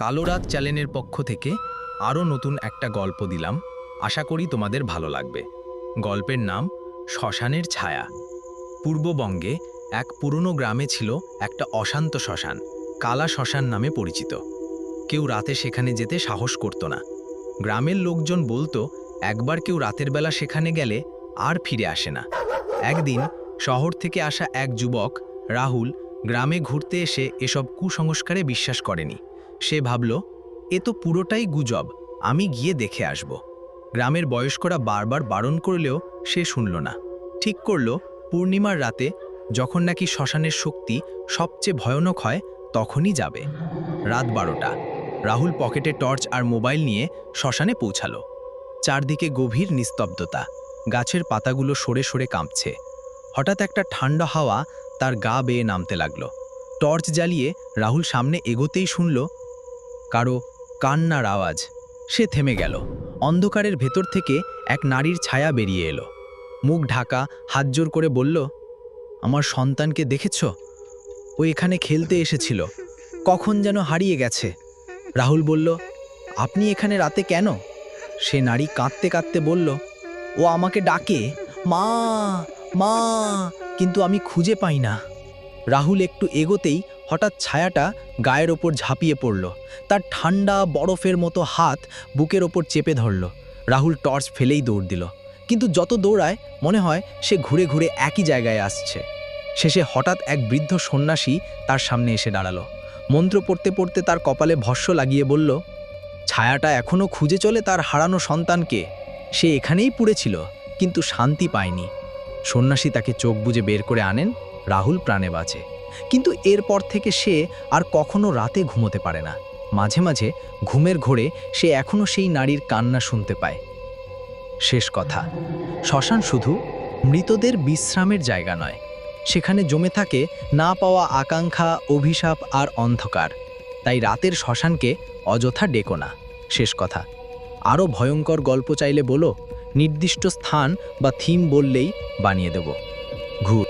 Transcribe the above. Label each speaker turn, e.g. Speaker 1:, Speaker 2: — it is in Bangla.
Speaker 1: কালো রাত চ্যানেলের পক্ষ থেকে আরও নতুন একটা গল্প দিলাম। আশা করি তোমাদের ভালো লাগবে। গল্পের নাম শ্মশানের ছায়া। পূর্ববঙ্গে এক পুরনো গ্রামে ছিল একটা অশান্ত শ্মশান, কালা শ্মশান নামে পরিচিত। কেউ রাতে সেখানে যেতে সাহস করত না। গ্রামের লোকজন বলতো, একবার কেউ রাতের বেলা সেখানে গেলে আর ফিরে আসে না। একদিন শহর থেকে আসা এক যুবক, রাহুল, গ্রামে ঘুরতে এসে এসব কুসংস্কারে বিশ্বাস করেনি। সে ভাবল, এ তো পুরোটাই গুজব, আমি গিয়ে দেখে আসব। গ্রামের বয়স্করা বারবার বারণ করলেও সে শুনল না। ঠিক করল, পূর্ণিমার রাতে যখন নাকি শ্মশানের শক্তি সবচেয়ে ভয়ানক হয়, তখনই যাবে। রাত বারোটা, রাহুল পকেটে টর্চ আর মোবাইল নিয়ে শ্মশানে পৌঁছালো। চারদিকে গভীর নিস্তব্ধতা, গাছের পাতাগুলো সরে সরে কাঁপছে। হঠাৎ একটা ঠান্ডা হাওয়া তার গা বেয়ে নামতে লাগল। টর্চ জ্বালিয়ে রাহুল সামনে এগোতেই শুনল কারও কান্নার আওয়াজ। সে থেমে গেল। অন্ধকারের ভেতর থেকে এক নারীর ছায়া বেরিয়ে এলো। মুখ ঢাকা, হাত জোর করে বলল, আমার সন্তানকে দেখেছ? ও এখানে খেলতে এসেছিল। কখন যেন হারিয়ে গেছে? রাহুল বলল, আপনি এখানে রাতে কেন? সে নারী কাঁদতে কাঁদতে বলল, ও আমাকে ডাকে, মা মা, কিন্তু আমি খুঁজে পাই না। রাহুল একটু এগোতেই হঠাৎ ছায়াটা গায়ের ওপর ঝাঁপিয়ে পড়ল। তার ঠান্ডা বরফের মতো হাত বুকের ওপর চেপে ধরল। রাহুল টর্চ ফেলেই দৌড় দিল। কিন্তু যত দৌড়ায়, মনে হয় সে ঘুরে ঘুরে একই জায়গায় আসছে। শেষে হঠাৎ এক বৃদ্ধ সন্ন্যাসী তার সামনে এসে দাঁড়াল। মন্ত্র পড়তে পড়তে তার কপালে ভস্য লাগিয়ে বলল, ছায়াটা এখনও খুঁজে চলে তার হারানো সন্তানকে সে এখানেই পুড়েছিল, কিন্তু শান্তি পায়নি। সন্ন্যাসী তাকে চোখ বুজে বের করে আনেন। রাহুল প্রাণে বাঁচে। কিন্তু এরপর থেকে সে আর কখনো রাতে ঘুমোতে পারে না। মাঝে মাঝে ঘুমের ঘোরে সে এখনও সেই নারীর কান্না শুনতে পায়। শেষ কথা, শ্মশান শুধু মৃতদের বিশ্রামের জায়গা নয়, সেখানে জমে থাকে না পাওয়া আকাঙ্ক্ষা, অভিশাপ আর অন্ধকার। তাই রাতের শ্মশানকে অযথা ডেকো না। শেষ কথা আরও ভয়ঙ্কর গল্প চাইলে বলো, নির্দিষ্ট স্থান বা থিম বললেই বানিয়ে দেব। ঘুর।